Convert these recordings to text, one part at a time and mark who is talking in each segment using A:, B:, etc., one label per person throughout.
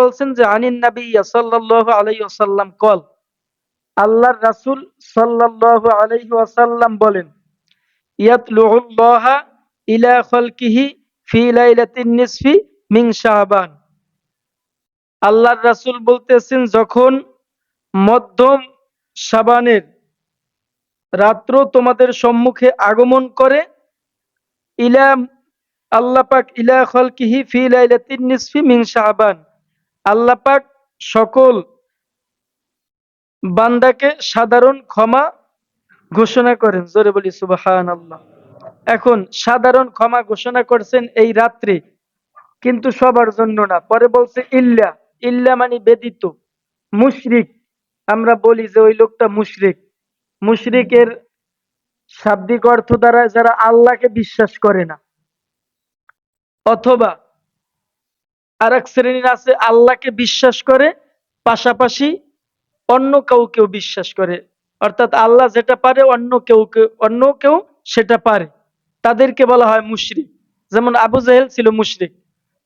A: বলছেন যে, আনিন নবী সাল্লাল্লাহু আলাইহি ওয়াসাল্লাম। কল। আল্লাহর রাসূল সাল্লাল্লাহু আলাইহি ওয়াসাল্লাম বলেন ইয়াতলুল্লাহ ইলা খালকিহি ফি লাইলাতিন নিসফি মিন শাবান আল্লাহর রাসূল বলতেছেন, যখন মধ্যম শাবানের রাত্র তোমাদের সম্মুখে আগমন করে, ইলা আল্লাহ পাক ইলা খালকিহি ফি লাইলাতিন নিসফি মিন শাবান আল্লাহ পাক সকল বান্দাকে সাধারণ ক্ষমা ঘোষণা করেন। জোরে বলি সুবাহান আল্লাহ এখন সাধারণ ক্ষমা ঘোষণা করছেন এই রাত্রে, কিন্তু সবার জন্য না। পরে বলছে, ইল্লা। ইল্লা মানে বেদিত মুশরিক। আমরা বলি যে ওই লোকটা মুশরিক। মুশরিকের শাব্দিক অর্থ দ্বারা যারা আল্লাহকে বিশ্বাস করে না, অথবা আর এক শ্রেণির আছে, আল্লাহকে বিশ্বাস করে, পাশাপাশি অন্য কাউকেও বিশ্বাস করে। অর্থাৎ আল্লাহ যেটা পারে, অন্য কেউ কেউ- অন্য কেউ সেটা পারে। তাদেরকে বলা হয় মুশরিক। যেমন আবু জাহেল ছিল মুশরিক।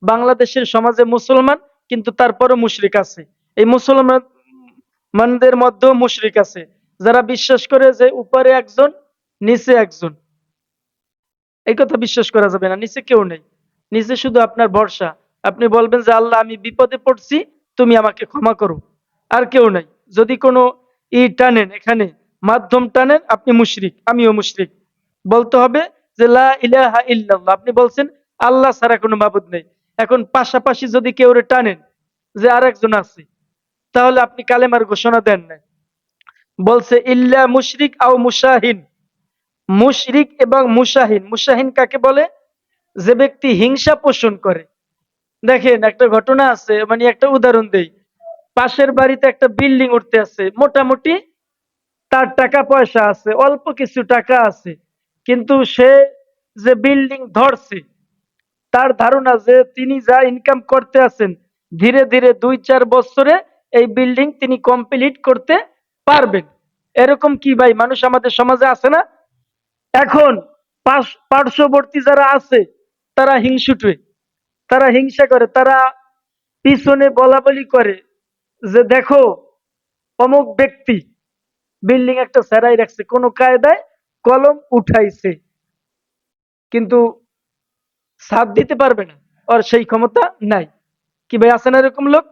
A: বাংলাদেশের সমাজে মুসলমান, কিন্তু তারপরও মুশরিক আছে। এই মুসলমান মানদের মধ্যেও মুশরিক আছে। যারা বিশ্বাস করে যে উপরে একজন, নিচে একজন। এই কথা বিশ্বাস করা যাবে না। নিচে কেউ নেই। নিচে শুধু আপনার ভরসা। আপনি বলবেন যে, আল্লাহ, আমি বিপদে পড়ছি, তুমি আমাকে ক্ষমা করো। আর কেউ নাই। যদি কোনো ই টানেন, এখানে মাধ্যম টানেন, আপনি মুশরিক, আমিও মুশরিক। বলতে হবে যে আপনি বলছেন, আল্লাহ ছাড়া কোনো মাবুদ নেই। এখন পাশাপাশি যদি কেউ টানেন, যে আরেকজন আছে, তাহলে আপনি কালেমার ঘোষণা দেন না বলছে, ইল্লা মুশরিক আও মুশাহিন। মুশরিক এবং মুশাহিন। মুশাহিন কাকে বলে? যে ব্যক্তি হিংসা পোষণ করে। দেখেন, একটা ঘটনা আছে মানে একটা উদাহরণ দেই। পাশের বাড়িতে একটা বিল্ডিং উঠতে আছে, মোটামুটি তার টাকা পয়সা আছে, অল্প কিছু টাকা আছে, কিন্তু সে যে বিল্ডিং ধরছে, তার ধারণা যে তিনি যা ইনকাম করতে আছেন, ধীরে ধীরে দুই চার বছরে এই বিল্ডিং তিনি কমপ্লিট করতে পারবেন। এরকম কি ভাই, মানুষ আমাদের সমাজে আছে না? এখন পার্শ্ববর্তী যারা আছে, তারা হিংসুটে। তারা হিংসা করে, তারা পিছনে বলা বলি করে যে দেখো, অমুক ব্যক্তি বিল্ডিং একটা সেরাই রাখছে, কোনো কায়দায় কলম উঠাইছে। কিন্তু সাথ দিতে পারবে না, আর সেই ক্ষমতা নাই। কি ভাই, আছে না এরকম লোক?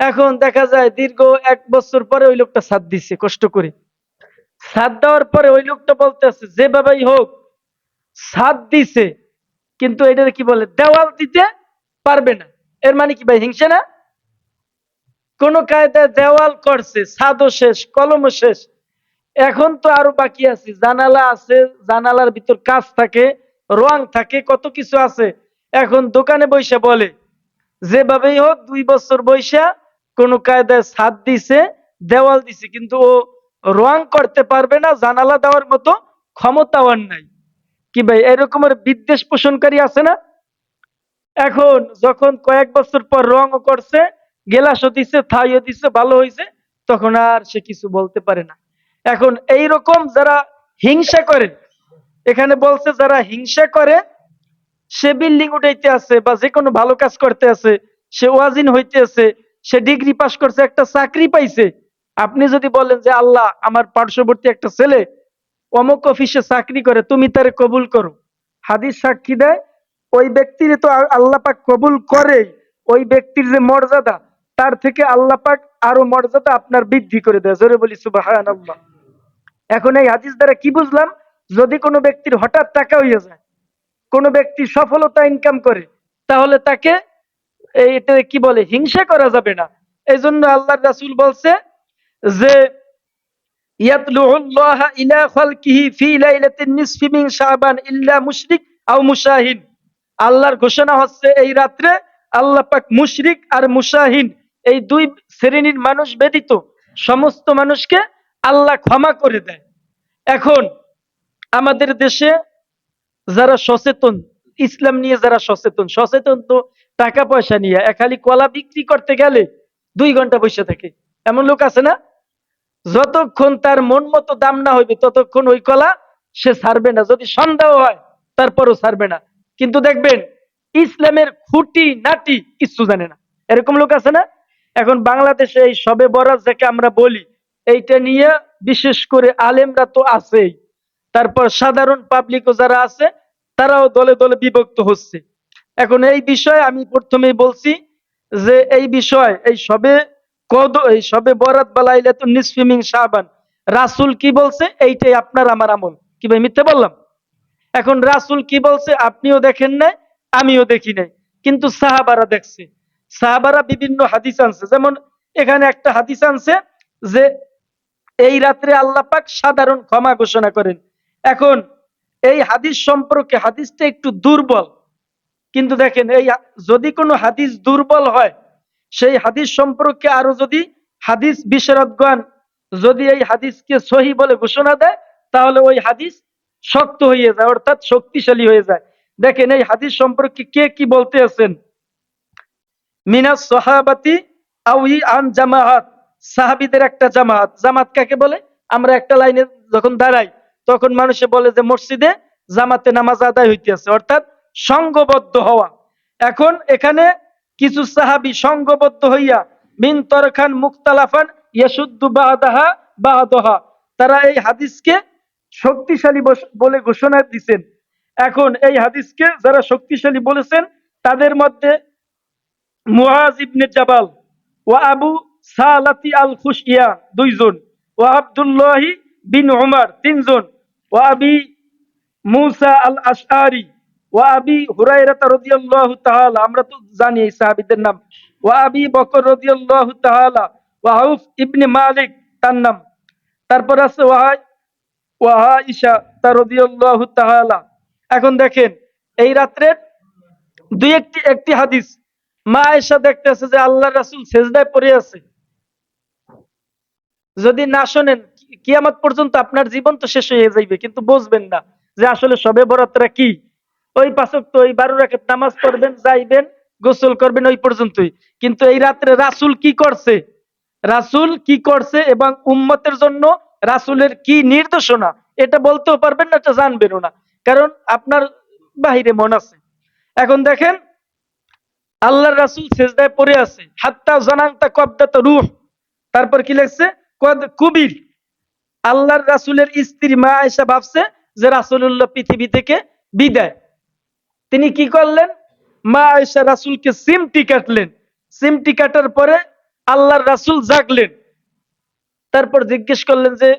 A: এখন দেখা যায় দীর্ঘ এক বছর পরে ওই লোকটা সাথ দিচ্ছে কষ্ট করে। সাথ দেওয়ার পরে ওই লোকটা বলতে আছে যে বাবাই হোক সাথ দিছে। কিন্তু এটার কি বলে, দেওয়াল দিতে পারবে না। এর মানে কি ভাই, হিংসা না? কোন কায়দায় দেওয়াল করছে, ছাদও শেষ, কলমও শেষ। এখন তো আরও বাকি আছে, জানালা আছে, জানালার ভিতর কাজ থাকে, রং থাকে, কত কিছু আছে। এখন দোকানে বৈশা বলে, যেভাবেই হোক দুই বছর বৈশা কোন কায়দায় ছাদ দিছে, দেওয়াল দিছে, কিন্তু ও রং করতে পারবে না, জানালা দেওয়ার মতো ক্ষমতাও আর নাই। কি ভাই, এরকমের বিদ্বেষ পোষণকারী আছে না? এখন যখন কয়েক বছর পর রঙও করছে, গেলাসও দিছে, থাইও দিছে, ভালো হয়েছে তখন আর সে কিছু বলতে পারে না। এখন এই রকম যারা হিংসা করে, এখানে বলছে যারা হিংসা করে, সে বিল্ডিং উঠাইতে আছে বা যে কোনো ভালো কাজ করতে আছে, সে ওয়াজিন হইতে আছে, সে ডিগ্রি পাশ করছে, একটা চাকরি পাইছে। আপনি যদি বলেন যে, আল্লাহ, আমার পার্শ্ববর্তী একটা ছেলে, অমুক অফিসে চাকরি করে, তুমি তারে কবুল করো। হাদিস সাক্ষী দেয় ওই ব্যক্তির তো আল্লাহ পাক কবুল করে ওই ব্যক্তির যে মর্যাদা, তার থেকে আল্লাহ পাক আরও মর্যাদা আপনার বৃদ্ধি করে দেয়। জোরে বলি সুবাহান এখন এই হাদিস দ্বারা কি বুঝলাম? যদি কোনো ব্যক্তির হঠাৎ টাকা হইয়া যায়, কোনো ব্যক্তি সফলতা ইনকাম করে, তাহলে তাকে এটা কি বলে, হিংসা করা যাবে না। এই জন্য আল্লাহ রাসুল বলছে যে ইলা ফি ইল্লা মুশরিক আও মুশাহিন আল্লাহর ঘোষণা হচ্ছে এই রাত্রে আল্লাহ পাক মুশরিক আর মুশাহিন, এই দুই শ্রেণির মানুষ ব্যতীত সমস্ত মানুষকে আল্লাহ ক্ষমা করে দেয়। এখন আমাদের দেশে যারা সচেতন, ইসলাম নিয়ে যারা সচেতন সচেতন তো টাকা পয়সা নিয়ে, এক খালি কলা বিক্রি করতে গেলে দুই ঘণ্টা বসে থাকে। এমন লোক আছে না? যতক্ষণ তার মন মতো দাম না হইবে, ততক্ষণ ওই কলা সে ছাড়বে না। যদি সন্দেহ হয়, তারপরও ছাড়বে না। কিন্তু দেখবেন, ইসলামের খুঁটি নাটি কিছু জানে না। এরকম লোক আছে না? এখন বাংলাদেশে এই সবে বরাত যাকে আমরা বলি, এইটা নিয়ে বিশেষ করে আলেমরা তো আছেই। তারপর সাধারণ পাবলিকও যারা আছে, তারাও দলে দলে বিভক্ত হচ্ছে। এখন এই বিষয়ে আমি প্রথমেই বলছি যে এই বিষয়, এই সবে কদ, এই সবে বরাত বালাইলে তো নিসফিমিং শাহবান রাসুল কি বলছে? এইটাই আপনার, আমার আমল। কি ভাই, মিথ্যে বললাম? এখন রাসুল কি বলছে? আপনিও দেখেন নাই, আমিও দেখি নাই। কিন্তু সাহাবারা দেখছে। সাহাবারা বিভিন্ন হাদিস আনছে। যেমন এখানে একটা হাদিস আনছে যে এই রাত্রে আল্লাহ পাক সাধারণ ক্ষমা ঘোষণা করেন। এখন এই হাদিস সম্পর্কে হাদিসটা একটু দুর্বল। কিন্তু দেখেন, এই যদি কোনো হাদিস দুর্বল হয়, সেই হাদিস সম্পর্কে আরও যদি হাদিস বিশারদগণ যদি এই হাদিসকে সহি বলে ঘোষণা দেয়, তাহলে ওই হাদিস শক্ত হয়ে যায়, অর্থাৎ শক্তিশালী হয়ে যায়। দেখেন এই হাদিস সম্পর্কে কে কি বলতে আছেন? মিনাস সাহাবাতি আউই আন জামাহাত সাহাবিদের একটা জামাত জামাত কাকে বলে? আমরা একটা লাইনে যখন দাঁড়াই, তখন মানুষে বলে যে, মসজিদে জামাতে নামাজ আদায় হইতেছে, অর্থাৎ সংঘবদ্ধ হওয়া। এখন এখানে কিছু সাহাবি সংঘবদ্ধ হইয়া, মিন তরখান মুক্তালাফান ইয়াসুদ্দু বাহাদাহা বাহাদহা তারা এই হাদিসকে শক্তিশালী বলে ঘোষণা দিছেন। এখন এই হাদিসকে যারা শক্তিশালী বলেছেন, তাদের মধ্যে মুআজ ইবনে জাবাল ওয়া আবু সালাতি আল খুশিয়া দুইজন, ওয়া আব্দুল্লাহি বিন উমার তিনজন, ওয়া আবি মুসা আল আশআরি ওয়া আবি হুরায়রা রাদিয়াল্লাহু তাআলা, আমরা তো জানি এই সাহাবীদের নাম, ওয়া আবি বকর আউফ ইবনে মালিক তার নাম। তারপর আছে ওয়া ওয়া আয়েশা রাদিয়াল্লাহু তাআলা। এখন দেখেন, এই রাত্রের দুই একটি একটি হাদিস মা আয়েশা দেখতেছে যে আল্লাহ রাসূল সেজদায় পড়ে আছে। যদি না শোনেন, কিয়ামত পর্যন্ত আপনার জীবন তো শেষ হয়ে যাইবে, কিন্তু বুঝবেন না যে আসলে সবে বরাতরা কি। ওই পাঁচক তো ওই বারো রাখাত নামাজ পড়বেন, যাইবেন, গোসল করবেন ওই পর্যন্তই। কিন্তু এই রাত্রে রাসুল কি করছে? রাসূল কি করছে এবং উম্মতের জন্য রাসূলের কি নির্দেশনা, এটা বলতেও পারবেন না, এটা জানবেনও না। কারণ আপনার বাহিরে মন আছে। এখন দেখেন, আল্লাহর রাসূল সেজদায় পড়ে আছে। হাত্তা জানান্তা কবদাত রূহ। তারপর কি লেখছে? কদ কুবির। আল্লাহর রাসূলের স্ত্রী মা আয়েশা ভাবছে যে রাসূলুল্লাহ পৃথিবী থেকে বিদায়। তিনি কি করলেন? মা আয়েশা রাসূলকে সিমটি কাটলেন। সিমটি কাটার পরে আল্লাহর রাসূল জাগলেন। তারপর জিজ্ঞেস করলেন যে,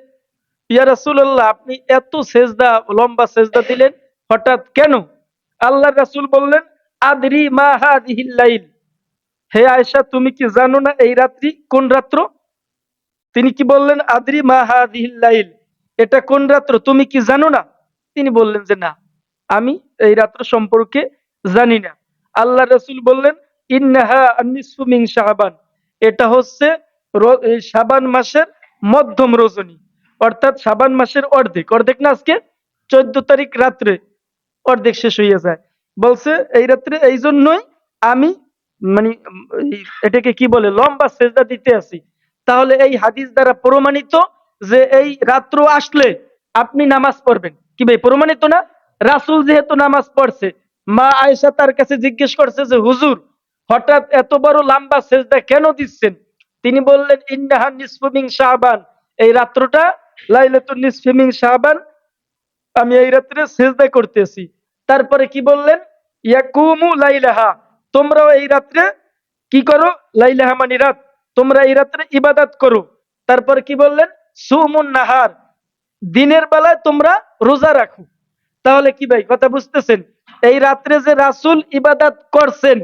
A: ইয়া রাসূলুল্লাহ, আপনি এত সেজদা, লম্বা সেজদা দিলেন, হঠাৎ কেন? আল্লাহর রাসূল বললেন, আদরি মা হে আয়েশা, তুমি কি জানো না এই রাত্রি কোন রাত্র? তিনি কি বললেন, আদরি মা এটা কোন রাত্র? তুমি কি জানো না? তিনি বললেন যে, না, আমি এই রাত্র সম্পর্কে জানি না। আল্লাহ রসুল বললেন, ইন্নাহা শাবান। এটা হচ্ছে শাবান মাসের মধ্যম রজনী। অর্থাৎ সাবান মাসের অর্ধেক। অর্ধেক না আজকে? চোদ্দ তারিখ রাত্রে অর্ধেক শেষ হয়ে যায়। বলছে, এই রাত্রে এই জন্যই আমি মানে এটাকে কি বলে, লম্বা সেজদা দিতে আছি। তাহলে এই হাদিস দ্বারা প্রমাণিত যে এই রাত্র আসলে আপনি নামাজ পড়বেন। কি ভাই, প্রমাণিত না? রাসুল যেহেতু নামাজ পড়ছে, মা আয়েশা তার কাছে জিজ্ঞেস করছে যে, হুজুর, হঠাৎ এত বড় লম্বা সেজদা কেন দিচ্ছেন? তিনি বললেন ইন্নাহা নিসফু মিন শাবান। এই রাত্রটা, লাইলাতুন নিসফি মিন শাবান, আমি এই রাত্রে সেজদা করতেছি। তারপরে কি বললেন, ইয়াকুমু লাইলাহা। তোমরাও এই রাত্রে কি করো? লাইলাহা মানে রাত। তোমরা এই রাত্রে ইবাদত করো। তারপর কি বললেন, সুমুন নাহার। দিনের বেলায় তোমরা রোজা রাখো। তাহলে কি ভাই, কথা বুঝতেছেন? এই রাত্রে যে রাসূল ইবাদত করছেন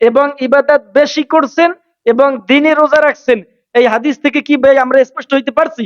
A: এবং ইবাদত বেশি করছেন এবং দিনে রোজা রাখছেন। এই হাদিস থেকে কি ভাই আমরা স্পষ্ট হইতে পারছি?